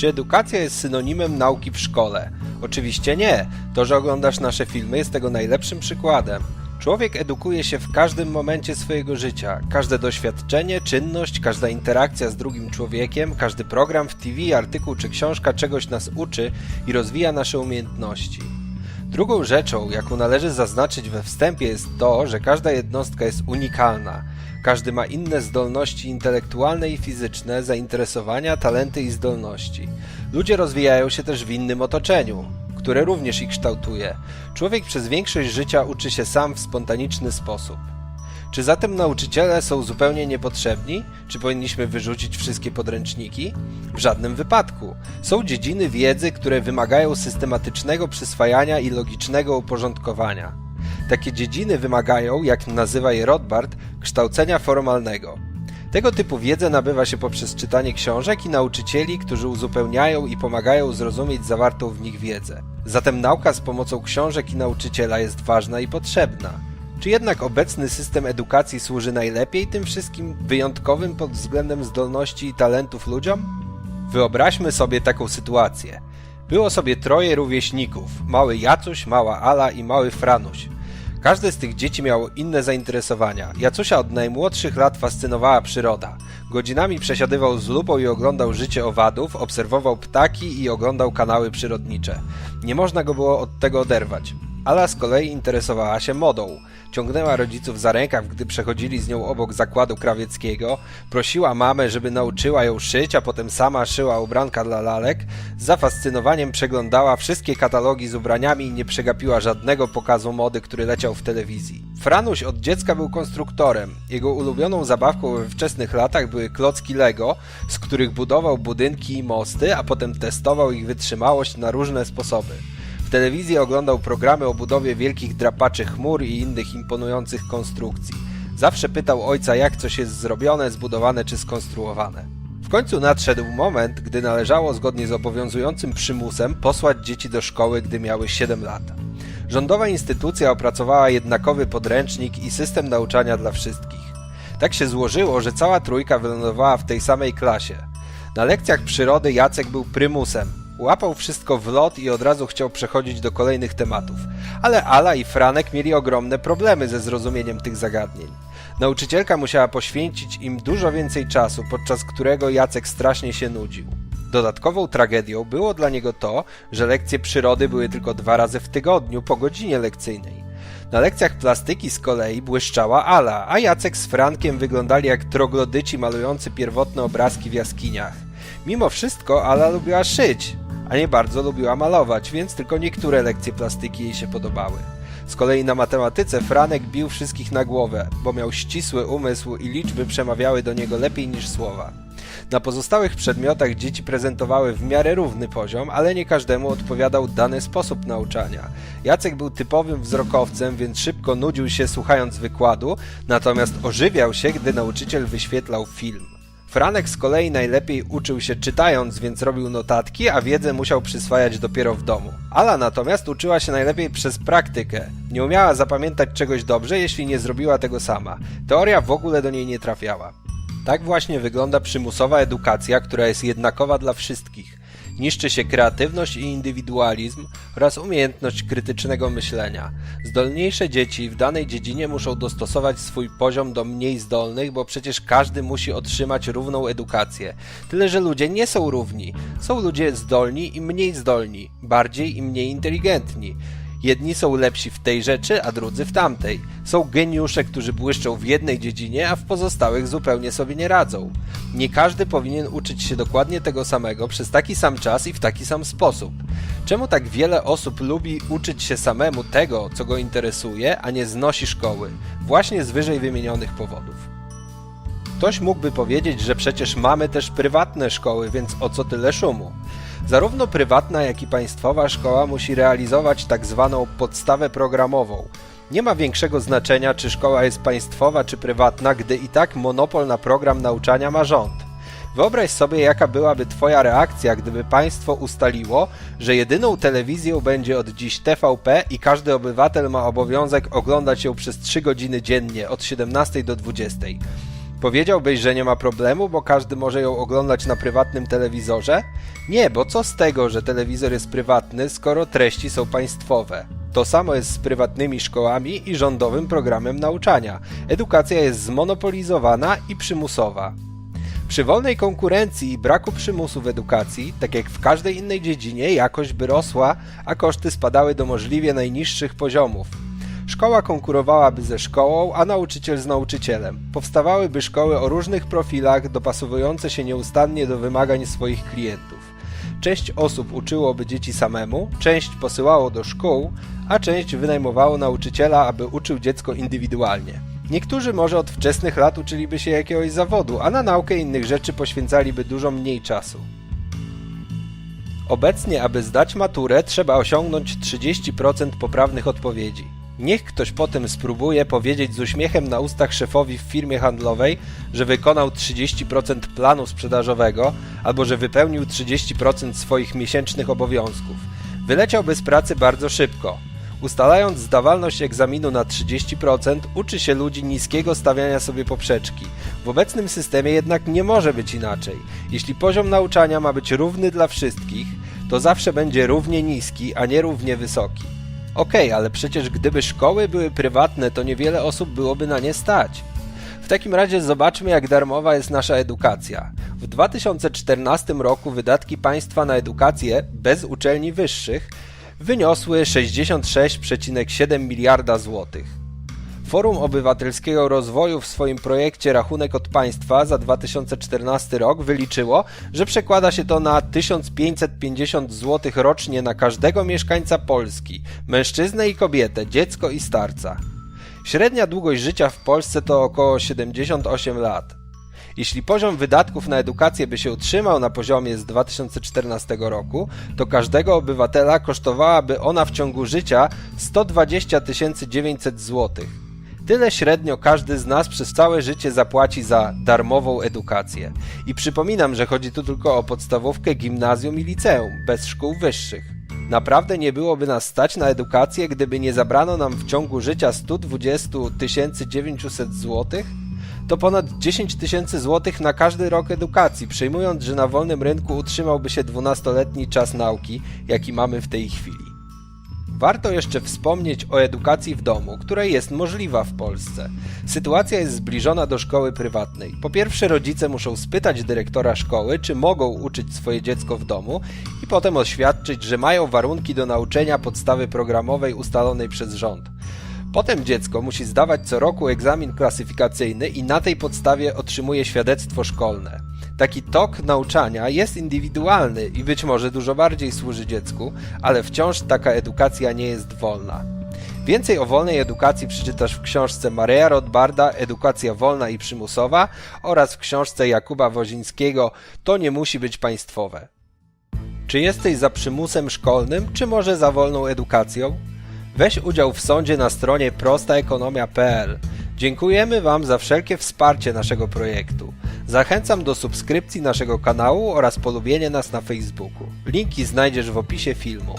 Czy edukacja jest synonimem nauki w szkole? Oczywiście nie. To, że oglądasz nasze filmy jest tego najlepszym przykładem. Człowiek edukuje się w każdym momencie swojego życia. Każde doświadczenie, czynność, każda interakcja z drugim człowiekiem, każdy program w TV, artykuł czy książka czegoś nas uczy i rozwija nasze umiejętności. Drugą rzeczą, jaką należy zaznaczyć we wstępie, jest to, że każda jednostka jest unikalna. Każdy ma inne zdolności intelektualne i fizyczne, zainteresowania, talenty i zdolności. Ludzie rozwijają się też w innym otoczeniu, które również ich kształtuje. Człowiek przez większość życia uczy się sam w spontaniczny sposób. Czy zatem nauczyciele są zupełnie niepotrzebni? Czy powinniśmy wyrzucić wszystkie podręczniki? W żadnym wypadku. Są dziedziny wiedzy, które wymagają systematycznego przyswajania i logicznego uporządkowania. Takie dziedziny wymagają, jak nazywa je Rothbard, kształcenia formalnego. Tego typu wiedzę nabywa się poprzez czytanie książek i nauczycieli, którzy uzupełniają i pomagają zrozumieć zawartą w nich wiedzę. Zatem nauka z pomocą książek i nauczyciela jest ważna i potrzebna. Czy jednak obecny system edukacji służy najlepiej tym wszystkim wyjątkowym pod względem zdolności i talentów ludziom? Wyobraźmy sobie taką sytuację. Było sobie troje rówieśników: mały Jacuś, mała Ala i mały Franuś. Każde z tych dzieci miało inne zainteresowania. Jacusia od najmłodszych lat fascynowała przyroda. Godzinami przesiadywał z lupą i oglądał życie owadów, obserwował ptaki i oglądał kanały przyrodnicze. Nie można go było od tego oderwać. Ala z kolei interesowała się modą. Ciągnęła rodziców za rękaw, gdy przechodzili z nią obok zakładu krawieckiego, prosiła mamę, żeby nauczyła ją szyć, a potem sama szyła ubranka dla lalek, z zafascynowaniem przeglądała wszystkie katalogi z ubraniami i nie przegapiła żadnego pokazu mody, który leciał w telewizji. Franuś od dziecka był konstruktorem. Jego ulubioną zabawką we wczesnych latach były klocki Lego, z których budował budynki i mosty, a potem testował ich wytrzymałość na różne sposoby. W telewizji oglądał programy o budowie wielkich drapaczy chmur i innych imponujących konstrukcji. Zawsze pytał ojca, jak coś jest zrobione, zbudowane czy skonstruowane. W końcu nadszedł moment, gdy należało zgodnie z obowiązującym przymusem posłać dzieci do szkoły, gdy miały 7 lat. Rządowa instytucja opracowała jednakowy podręcznik i system nauczania dla wszystkich. Tak się złożyło, że cała trójka wylądowała w tej samej klasie. Na lekcjach przyrody Jacek był prymusem. Łapał wszystko w lot i od razu chciał przechodzić do kolejnych tematów. Ale Ala i Franek mieli ogromne problemy ze zrozumieniem tych zagadnień. Nauczycielka musiała poświęcić im dużo więcej czasu, podczas którego Jacek strasznie się nudził. Dodatkową tragedią było dla niego to, że lekcje przyrody były tylko dwa razy w tygodniu po godzinie lekcyjnej. Na lekcjach plastyki z kolei błyszczała Ala, a Jacek z Frankiem wyglądali jak troglodyci malujący pierwotne obrazki w jaskiniach. Mimo wszystko Ala lubiła szyć, a nie bardzo lubiła malować, więc tylko niektóre lekcje plastyki jej się podobały. Z kolei na matematyce Franek bił wszystkich na głowę, bo miał ścisły umysł i liczby przemawiały do niego lepiej niż słowa. Na pozostałych przedmiotach dzieci prezentowały w miarę równy poziom, ale nie każdemu odpowiadał dany sposób nauczania. Jacek był typowym wzrokowcem, więc szybko nudził się słuchając wykładu, natomiast ożywiał się, gdy nauczyciel wyświetlał film. Franek z kolei najlepiej uczył się czytając, więc robił notatki, a wiedzę musiał przyswajać dopiero w domu. Ala natomiast uczyła się najlepiej przez praktykę. Nie umiała zapamiętać czegoś dobrze, jeśli nie zrobiła tego sama. Teoria w ogóle do niej nie trafiała. Tak właśnie wygląda przymusowa edukacja, która jest jednakowa dla wszystkich. Niszczy się kreatywność i indywidualizm oraz umiejętność krytycznego myślenia. Zdolniejsze dzieci w danej dziedzinie muszą dostosować swój poziom do mniej zdolnych, bo przecież każdy musi otrzymać równą edukację. Tyle, że ludzie nie są równi. Są ludzie zdolni i mniej zdolni, bardziej i mniej inteligentni. Jedni są lepsi w tej rzeczy, a drudzy w tamtej. Są geniusze, którzy błyszczą w jednej dziedzinie, a w pozostałych zupełnie sobie nie radzą. Nie każdy powinien uczyć się dokładnie tego samego przez taki sam czas i w taki sam sposób. Czemu tak wiele osób lubi uczyć się samemu tego, co go interesuje, a nie znosi szkoły? Właśnie z wyżej wymienionych powodów. Ktoś mógłby powiedzieć, że przecież mamy też prywatne szkoły, więc o co tyle szumu? Zarówno prywatna, jak i państwowa szkoła musi realizować tak zwaną podstawę programową. Nie ma większego znaczenia, czy szkoła jest państwowa czy prywatna, gdy i tak monopol na program nauczania ma rząd. Wyobraź sobie, jaka byłaby Twoja reakcja, gdyby państwo ustaliło, że jedyną telewizją będzie od dziś TVP i każdy obywatel ma obowiązek oglądać ją przez 3 godziny dziennie od 17 do 20. Powiedziałbyś, że nie ma problemu, bo każdy może ją oglądać na prywatnym telewizorze? Nie, bo co z tego, że telewizor jest prywatny, skoro treści są państwowe? To samo jest z prywatnymi szkołami i rządowym programem nauczania. Edukacja jest zmonopolizowana i przymusowa. Przy wolnej konkurencji i braku przymusu w edukacji, tak jak w każdej innej dziedzinie, jakość by rosła, a koszty spadały do możliwie najniższych poziomów. Szkoła konkurowałaby ze szkołą, a nauczyciel z nauczycielem. Powstawałyby szkoły o różnych profilach, dopasowujące się nieustannie do wymagań swoich klientów. Część osób uczyłoby dzieci samemu, część posyłało do szkół, a część wynajmowało nauczyciela, aby uczył dziecko indywidualnie. Niektórzy może od wczesnych lat uczyliby się jakiegoś zawodu, a na naukę innych rzeczy poświęcaliby dużo mniej czasu. Obecnie, aby zdać maturę, trzeba osiągnąć 30% poprawnych odpowiedzi. Niech ktoś potem spróbuje powiedzieć z uśmiechem na ustach szefowi w firmie handlowej, że wykonał 30% planu sprzedażowego albo że wypełnił 30% swoich miesięcznych obowiązków. Wyleciałby z pracy bardzo szybko. Ustalając zdawalność egzaminu na 30%, uczy się ludzi niskiego stawiania sobie poprzeczki. W obecnym systemie jednak nie może być inaczej. Jeśli poziom nauczania ma być równy dla wszystkich, to zawsze będzie równie niski, a nie równie wysoki. Okej, ale przecież gdyby szkoły były prywatne, to niewiele osób byłoby na nie stać. W takim razie zobaczmy, jak darmowa jest nasza edukacja. W 2014 roku wydatki państwa na edukację bez uczelni wyższych wyniosły 66,7 miliarda złotych. Forum Obywatelskiego Rozwoju w swoim projekcie Rachunek od Państwa za 2014 rok wyliczyło, że przekłada się to na 1550 zł rocznie na każdego mieszkańca Polski, mężczyznę i kobietę, dziecko i starca. Średnia długość życia w Polsce to około 78 lat. Jeśli poziom wydatków na edukację by się utrzymał na poziomie z 2014 roku, to każdego obywatela kosztowałaby ona w ciągu życia 120 900 zł. Tyle średnio każdy z nas przez całe życie zapłaci za darmową edukację. I przypominam, że chodzi tu tylko o podstawówkę, gimnazjum i liceum, bez szkół wyższych. Naprawdę nie byłoby nas stać na edukację, gdyby nie zabrano nam w ciągu życia 120 900 złotych? to ponad 10 tysięcy złotych na każdy rok edukacji, przyjmując, że na wolnym rynku utrzymałby się 12-letni czas nauki, jaki mamy w tej chwili. Warto jeszcze wspomnieć o edukacji w domu, która jest możliwa w Polsce. Sytuacja jest zbliżona do szkoły prywatnej. Po pierwsze, rodzice muszą spytać dyrektora szkoły, czy mogą uczyć swoje dziecko w domu, i potem oświadczyć, że mają warunki do nauczenia podstawy programowej ustalonej przez rząd. Potem dziecko musi zdawać co roku egzamin klasyfikacyjny i na tej podstawie otrzymuje świadectwo szkolne. Taki tok nauczania jest indywidualny i być może dużo bardziej służy dziecku, ale wciąż taka edukacja nie jest wolna. Więcej o wolnej edukacji przeczytasz w książce Mareja Rothbarda Edukacja wolna i przymusowa oraz w książce Jakuba Wozińskiego To nie musi być państwowe. Czy jesteś za przymusem szkolnym, czy może za wolną edukacją? Weź udział w sądzie na stronie prostaekonomia.pl. Dziękujemy Wam za wszelkie wsparcie naszego projektu. Zachęcam do subskrypcji naszego kanału oraz polubienia nas na Facebooku. Linki znajdziesz w opisie filmu.